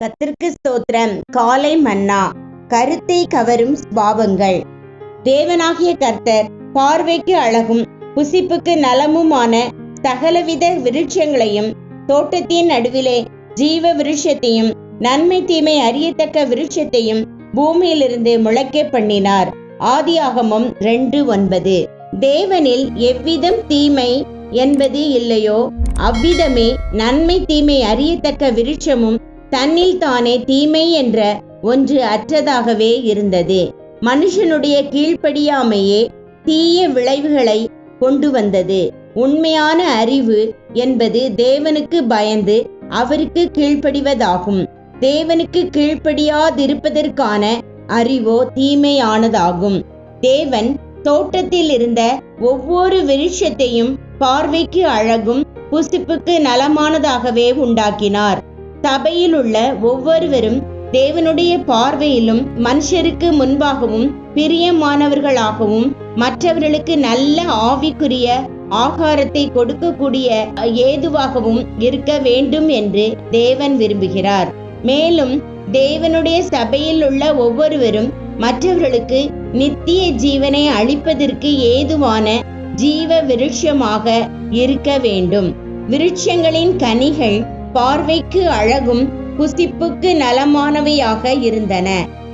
கத்திற்கு ஸ்தோத்திரம். காலை மன்னா. கருத்தை கவரும் பாவங்கள். தேவனாகிய கர்த்தர் பார்வைக்கு அழகும் புசிப்புக்கு நலமுமான சகலவித விருட்சங்களையும் தோட்டத்தின் நடுவிலே ஜீவ விருட்சத்தையும் நன்மை தீமை அறியத்தக்க விருட்சத்தையும் பூமியிலிருந்து முளைக்க பண்ணினார். ஆதியாகமம் ரெண்டு ஒன்பது. தேவனில் எவ்விதம் தீமை என்பது இல்லையோ அவ்விதமே நன்மை தீமை அறியத்தக்க விருட்சமும் தன்னில் தானே தீமை என்ற ஒன்று அற்றதாகவே இருந்தது. மனுஷனுடைய கீழ்ப்படியாமையே தீய விளைவுகளை கொண்டு வந்தது. உண்மையான அறிவு என்பது தேவனுக்கு பயந்து அவருக்கு கீழ்ப்படிவதாகும். தேவனுக்கு கீழ்ப்படியாதிருப்பதற்கான அறிவோ தீமையானதாகும். தேவன் தோட்டத்தில் இருந்த ஒவ்வொரு விருட்சத்தையும் பார்வைக்கு அழகும் புசிப்புக்கு நலமானதாகவே உண்டாக்கினார். சபையில் உள்ள ஒவ்வொருவரும் தேவனுடைய பார்வையிலும் மனுஷருக்கு முன்பாகவும் பிரியமானவர்களாகவும் மற்றவர்களுக்கு நல்ல ஆவிக்குரிய ஆகாரத்தை கொடுக்கக்கூடிய ஏதுவாகவும் இருக்க வேண்டும் என்று தேவன் விரும்புகிறார். மேலும் தேவனுடைய சபையில் உள்ள ஒவ்வொருவரும் மற்றவர்களுக்கு நித்திய ஜீவனை அளிப்பதற்கு ஏதுவான ஜீவ விருட்சமாக இருக்க வேண்டும். விருட்சங்களின் கனிகள் பார்வைக்கு அழகும் புசிப்புக்கு நலமானவையாக இருந்தன.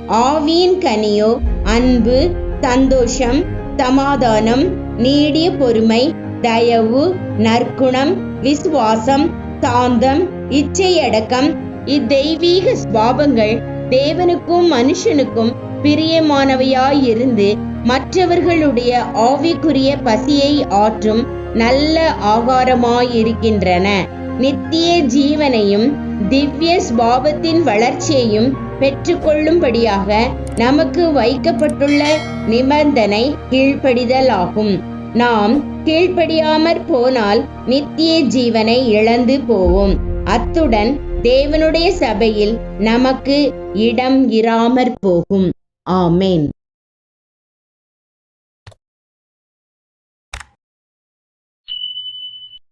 ஆவியின் கனியோ அன்பு சந்தோஷம் சமாதானம் நீடிய பொறுமை தயவு நற்குணம் விசுவாசம் சாந்தம் இச்சையடக்கம் இத்தெய்வீக ஸ்வாபங்கள் தேவனுக்கும் மனுஷனுக்கும் பிரியமானவையாயிருந்து மற்றவர்களுடைய ஆவிக்குரிய பசியை ஆற்றும் நல்ல ஆகாரமாயிருக்கின்றன. நித்திய ஜீவனையும் திவ்ய ஸ்வாபத்தின் வளர்ச்சியையும் பெற்றுக்கொள்ளும்படியாக நமக்கு வைக்கப்பட்டுள்ள நிபந்தனை கீழ்ப்படிதல் ஆகும் நாம் கீழ்ப்படியாமற் போனால் நித்திய ஜீவனை இழந்து போவோம். அத்துடன் தேவனுடைய சபையில் நமக்கு இடம் இராமற் போகும். ஆமேன்.